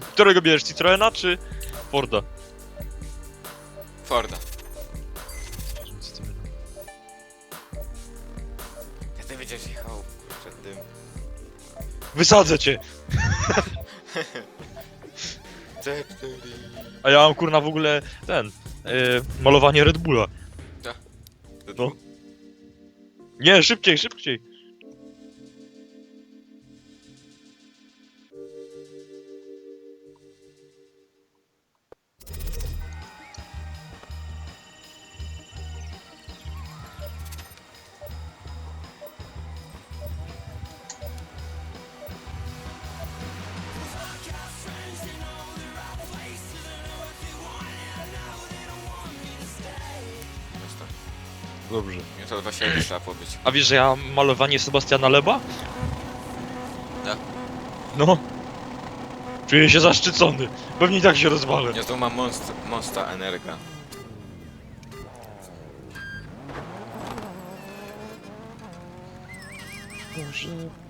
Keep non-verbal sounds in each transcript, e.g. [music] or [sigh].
końcu. Którego bierzesz, Citroena czy Forda? Forda. Ja ty będziesz jechał przed tym. Wysadzę cię! A ja mam kurna w ogóle ten, yy, malowanie Red Bulla. No. Nie, szybciej, szybciej. Dobrze. Nie to właśnie jakby trzeba pobyć. A wiesz, że ja mam malowanie Sebastiana Leba? Tak. No. Czuję się zaszczycony. Pewnie i tak się rozwalę. Ja tu mam monst Monsta Energa. into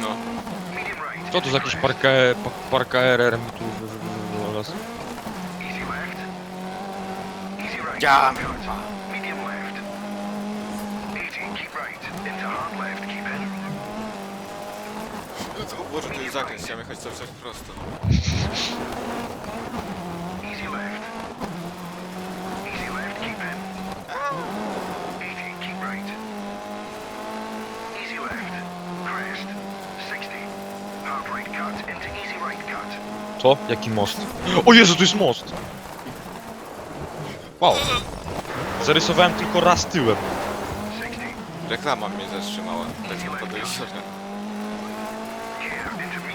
No. Co to za jakiś parka, pa- parka RR mi tu wy- wy- wy- wylazł? Ja. Medium left. 80. Keep right. Into hard left. Keep in. O Boże, to jest zakręt, chciałem jechać cały czas prosto. [laughs] Co? Jaki most? O Jezu, to jest most! Wow. Zarysowałem tylko raz tyłem. 60. Reklama mnie zatrzymała. Tak medium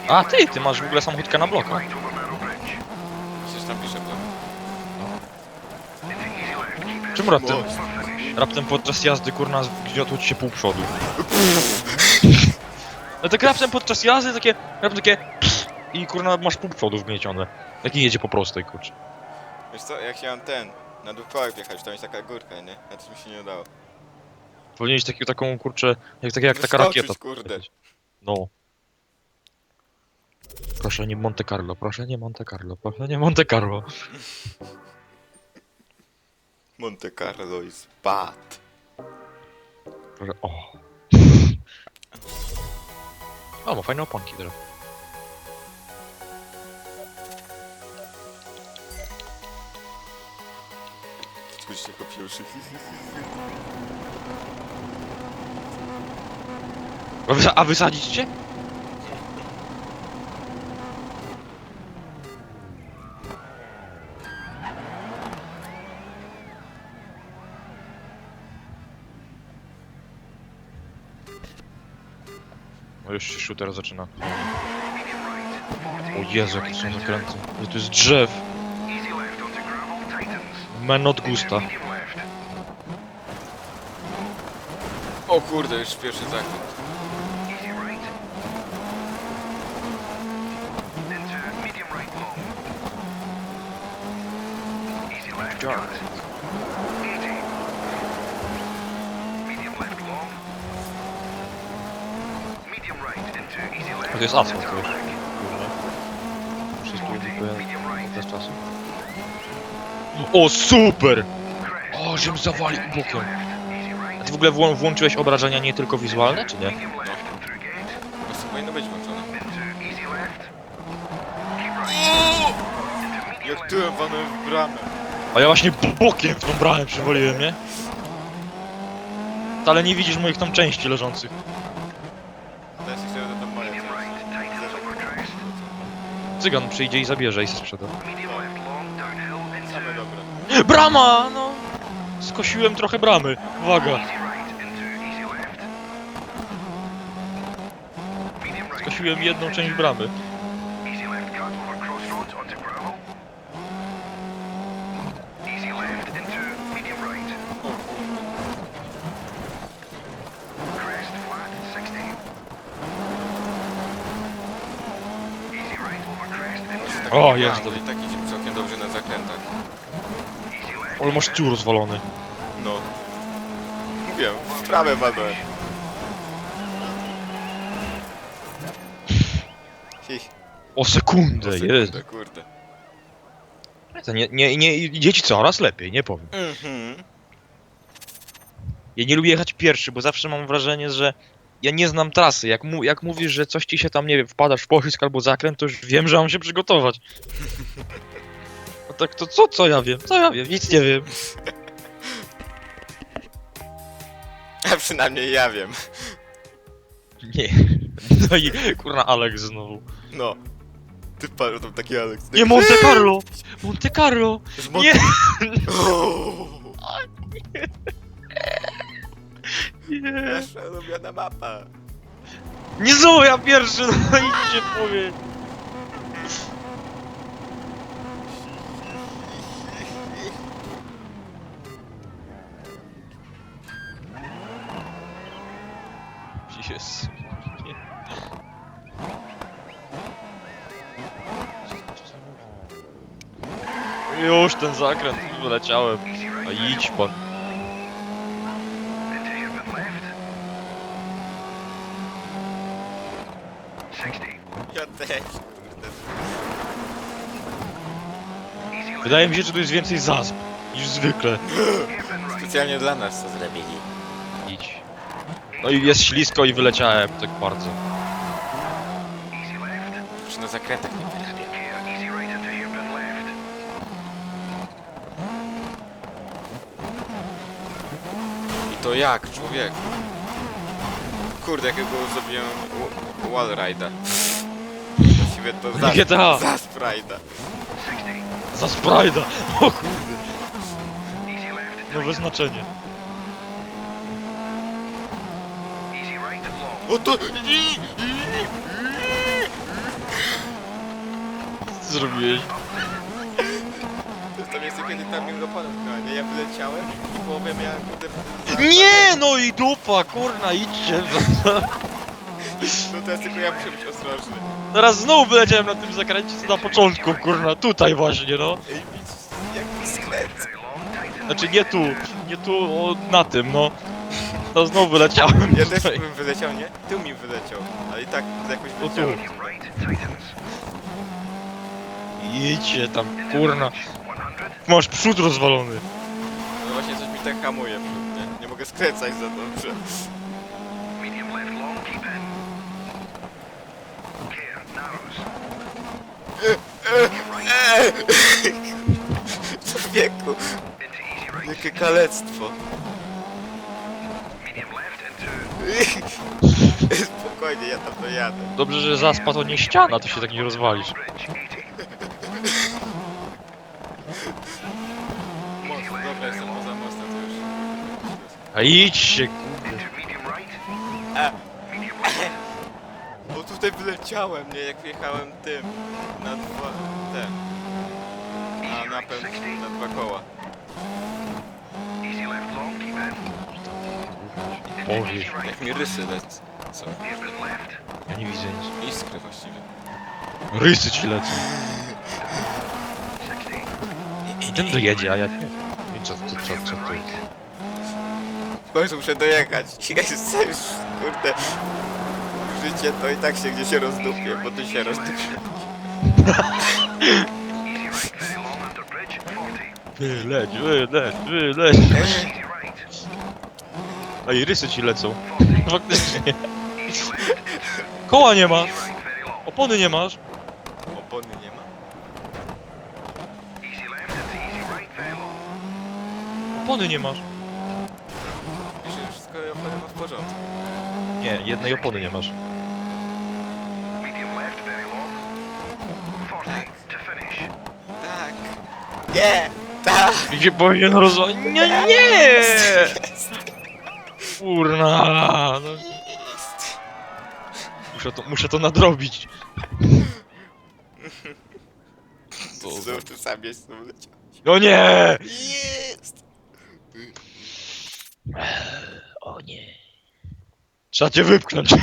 A ty, ty masz w ogóle samochódkę na blokach. Przecież tam pisze in. Czym raptem, raptem podczas jazdy kurna zgniotło ci się pół przodu? [laughs] No tak raptem podczas jazdy takie, raptem takie i kurna masz pół przodu wgniecione. Jak nie jedzie po prostej, kurczę. Wiesz co, jak chciałem ten, na dupałek wjechać, tam jest taka górka, nie? Na to mi się nie udało. Powinieneś taki, taką kurczę, jak, tak jak taka Wyskoczyć, rakieta. kurde. No. Proszę nie Monte Carlo, proszę nie Monte Carlo, proszę nie Monte Carlo. Monte Carlo is bad. Proszę, o. O, ma fajne oponki teraz. Spójrzcie jako pierwszy. A wysadzić cię? Już się shooter zaczyna. O Jezu, jakie są zakręty. Że to jest drzew. Men od gusta. O kurde, już pierwszy zakręt. Easy To jest asfalt, wiesz. back. Wszystko 40. Medium right. bez czasu. O, super! O, żem zawalił bokiem. A ty w ogóle włą- włączyłeś obrażenia nie tylko wizualne, czy nie? Po prostu powinno być włączone. Jak tyłem walnąłem w bramę. A ja właśnie bokiem w tą bramę przywaliłem, nie? Ale nie widzisz moich tam części leżących. Teraz się chciałem tam moje Medium right. Tightens over crest. Cygan przyjdzie i zabierze i sprzeda. Brama, no! Skosiłem trochę bramy. Uwaga. Skosiłem jedną część bramy. O, jest. I tak idziemy całkiem dobrze na zakrętach. Ale masz tył rozwalony. No. Mówię, w prawe. Hi, O sekundę, o jest. kurde. To nie, nie, nie, idzie ci coraz lepiej, nie powiem. Mhm. Ja nie lubię jechać pierwszy, bo zawsze mam wrażenie, że ja nie znam trasy. Jak, mu, jak mówisz, że coś ci się tam, nie wiem, wpadasz w albo zakręt, to już wiem, że mam się przygotować. A tak to co, co ja wiem? Co ja wiem? Nic nie wiem. [laughs] A przynajmniej ja wiem. Nie. No i kurna Alex znowu. No. Ty patrz, tam taki Alex. Nie, Monte [laughs] Carlo! Monte Carlo! Z Mon- Nie! [laughs] Uuu, Nie! Nasza ulubiona mapa. Nie znowu ja pierwszy, no i się powie. Jest. Nie. Już ten zakręt, wyleciałem. A idź pan. Też, kurde. Wydaje mi się, że tu jest więcej zasp niż zwykle. Specjalnie dla nas to zrobili. Idź. No i jest ślisko i wyleciałem tak bardzo. Już na zakrętach nie left. I to jak, człowiek? Kurde, jakiego zrobiłem wa- Właściwie to za, GTA. za sprite'a. 60. Za Sprite'a! O kurde, nowe znaczenie. O to... Co zrobiłeś? To jest kiedy tam no nie? Ja wyleciałem i połowę miałem kurde... Nie, no i dupa, kurna, idźcie. No teraz tylko ja muszę być ostrożny. Teraz znowu wyleciałem na tym zakręcie, co na początku, kurna, tutaj właśnie, no. Ej, widz, jak skręt. Very long. Tighten. Znaczy nie tu, nie tu, o, na tym, no. No znowu wyleciałem Ja też tutaj. bym wyleciał, nie? Tył mi wyleciał, ale i tak jakoś O tu. Idźcie tam, kurna. 100. Masz przód rozwalony. No właśnie coś mi tak hamuje, nie? Nie mogę skręcać za dobrze. Człowieku, jakie kalectwo. Spokojnie, ja tam dojadę. Dobrze, że zaspa to nie ściana, to się tak nie rozwalisz. bridge. 80. Mocno, dobra, jestem poza mostem, to już... A idźcie, kurde. Tutaj wyleciałem, nie? Jak wjechałem tym, na dwa... te... Na napęd, na dwa koła. Boże. Jak mi rysy lecą. Co? Ja nie widzę nic. Iskry właściwie. Rysy ci lecą. 60. I ten dojedzie, a ja nie. I co, co, co, co jest? W końcu muszę dojechać. Jest kurde... Życie to i tak się gdzieś rozdupie, bo tu się. 40. Wyleć, wyleć, wyleć. Right. Ej, rysy ci lecą. 40. Faktycznie. Koła nie long. opony nie masz. Opony nie ma. Opony nie masz. Myślę, że wszystko opony ma w porządku. Nie, jednej opony nie masz. Nie! Tak! Gdzie powinien rozwalić? Nie, nie! Kurna. No. Muszę to, muszę to nadrobić. Za- Znów tu sam jest, znów leciał. No nie! Jest! O nie. Trzeba cię wypchnąć. [laughs]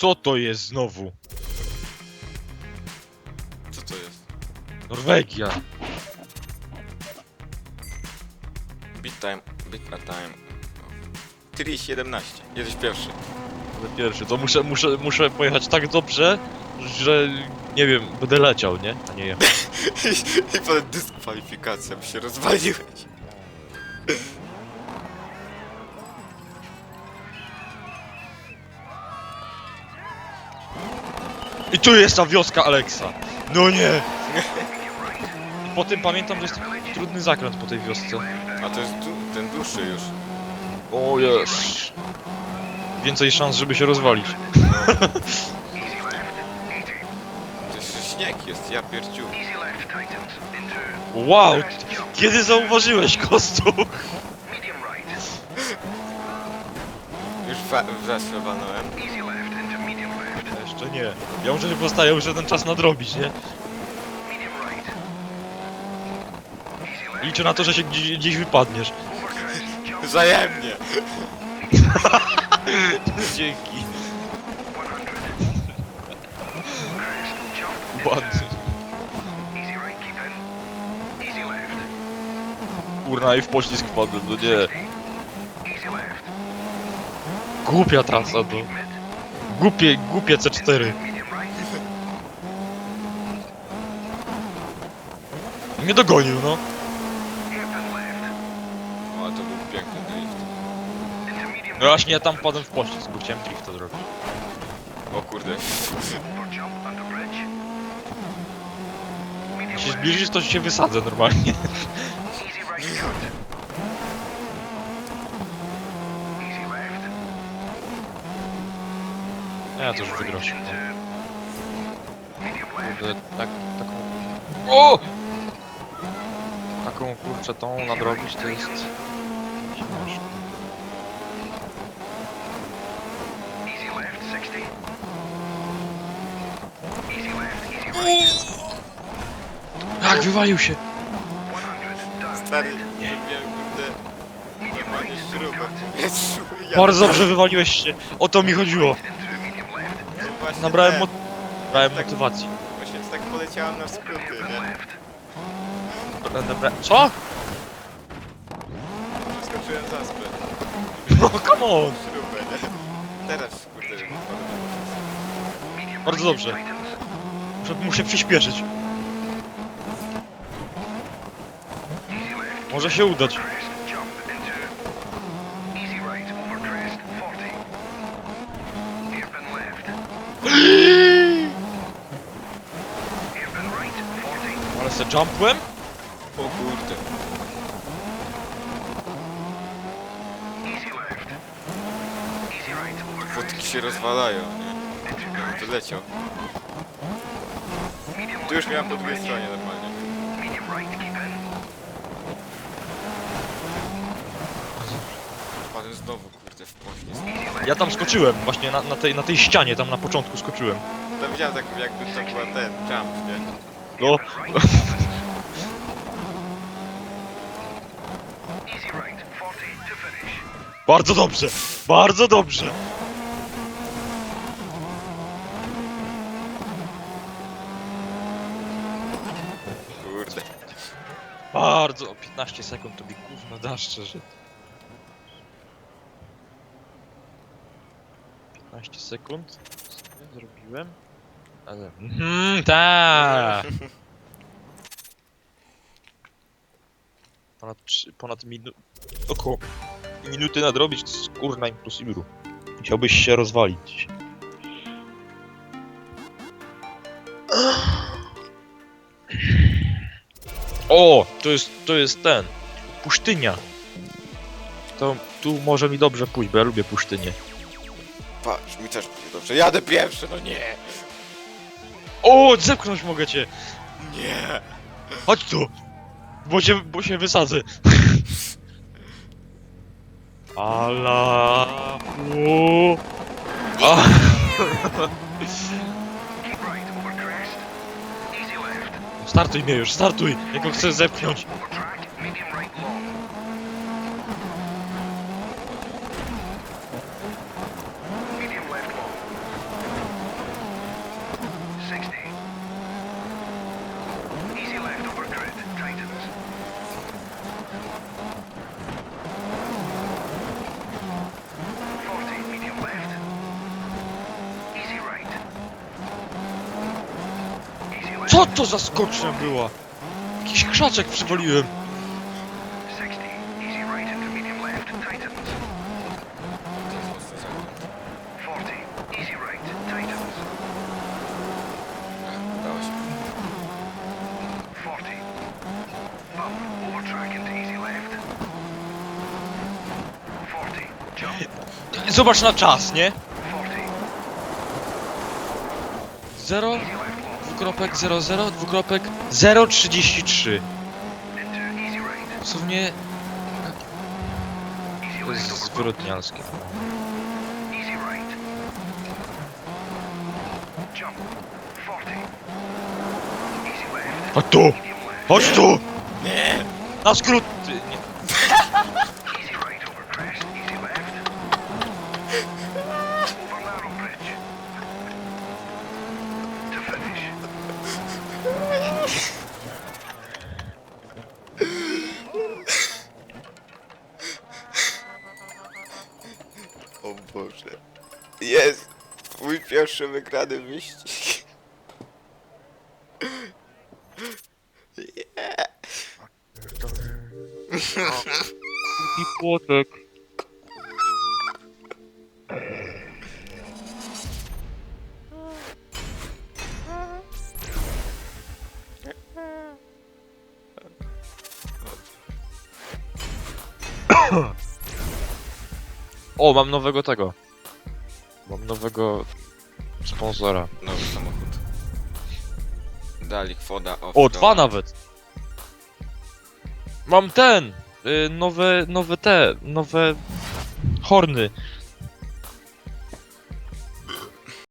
Co to jest znowu? Co to jest? Norwegia. Beat time, beat na time. 3.17. Jesteś pierwszy. Ale Pierwszy, to muszę, muszę, muszę pojechać tak dobrze, że nie wiem, będę leciał, nie? A nie jechał. [laughs] I potem dyskwalifikacja, bo się rozwaliłeś. I tu jest ta wioska Aleksa. No nie! I po tym pamiętam, że jest trudny zakręt po tej wiosce. A to jest du ten dłuższy już. O jest. Więcej szans, żeby się rozwalić. Easy left. 80. To jeszcze śnieg jest, ja pierdziu. Into Wow! Kiedy zauważyłeś, Kostu? Już wa- weszło Jeszcze nie. Ja muszę się postawić, muszę ten czas nadrobić, nie? Liczę na to, że się gdzieś, gdzieś wypadniesz. Wzajemnie. [laughs] Dzięki. 100. Crest jump. Ładny. Easy right, keep in. Easy left. Kurna i w poślizg wpadłem, no nie. 60. Easy left. Głupia trasa to. Głupie, głupie C4. Medium right. Mnie dogonił, no. O, to był piękny drift. No właśnie ja tam padłem w poślizg, bo chciałem drifta zrobić. O kurde. Jak się zbliżysz, to się wysadzę normalnie. [laughs] Ja to Medium left. Kurde, tak, taką... O! Taką kurczę tą nadrobić to jest... ciężko. Easy left 60. Easy left, easy right. Tak, wywalił się! 100 done. Stary, kurde... Jest śrubę. Ja Bardzo dobrze wywaliłeś się. O to mi chodziło. Właśnie Nabrałem, ten. mo nabrałem motywacji. Właśnie tak poleciałem na skróty, nie? Left. Dobra. Co? Przeskoczyłem zaspę. No come on! Śrubę, nie? Teraz kurde. Medium Bardzo dobrze. Muszę, muszę przyspieszyć. Może się udać. Jumpłem? O kurde. Crest. się rozwalają, nie? Into Ja crest. to leciał. Medium Tu już miałem po drugiej stronie normalnie. Padłem znowu kurde w poślizg. Ja tam skoczyłem, właśnie na, na, tej, na tej ścianie, tam na początku skoczyłem. To widziałem tak jakby to była ten jump, nie? No, Right opens. Easy right 40 to finish. bardzo dobrze, bardzo dobrze. Kurde. Bardzo, 15 sekund to mi gówno da szczerze. 15 sekund? Zrobiłem? Ale... Mhm, tak. Ponad, trzy- ponad minu... około minuty nadrobić, to jest kurna impossible. Chciałbyś się rozwalić. O, to jest, to jest ten. Pusztynia. To tu może mi dobrze pójść, bo ja lubię pusztynię. Patrz, mi też będzie dobrze. Jadę pierwszy, no nie! O, zepchnąć mogę cię. Nie! Chodź tu. Bo się, bo się wysadzę. Allahu. A, Keep right over crest. Easy left. startuj mnie już, startuj. Jak go chcę zepchnąć. Co to za skocznia była? Jakiś krzaczek przywaliłem. 60. Easy right into medium left. Tightens. 40. Easy right. Tightens. Udało się. 40. Bump. Over track into easy left. 40. Jump. Zobacz na czas, nie? 40. dwukropek 00, dwukropek 033. Into easy right. Dosłownie Easy to jest zwyrodnialskie. Easy right. Jump. 40. Easy left. Chodź tu! Chodź tu! Nie! Na skrót! Pierwszy wygrany wyścig. I płotek. O, mam nowego tego. Mam nowego sponsora. Nowy samochód. Dalik woda O, dwa nawet. Mam ten! Y, nowe, nowe te, nowe horny.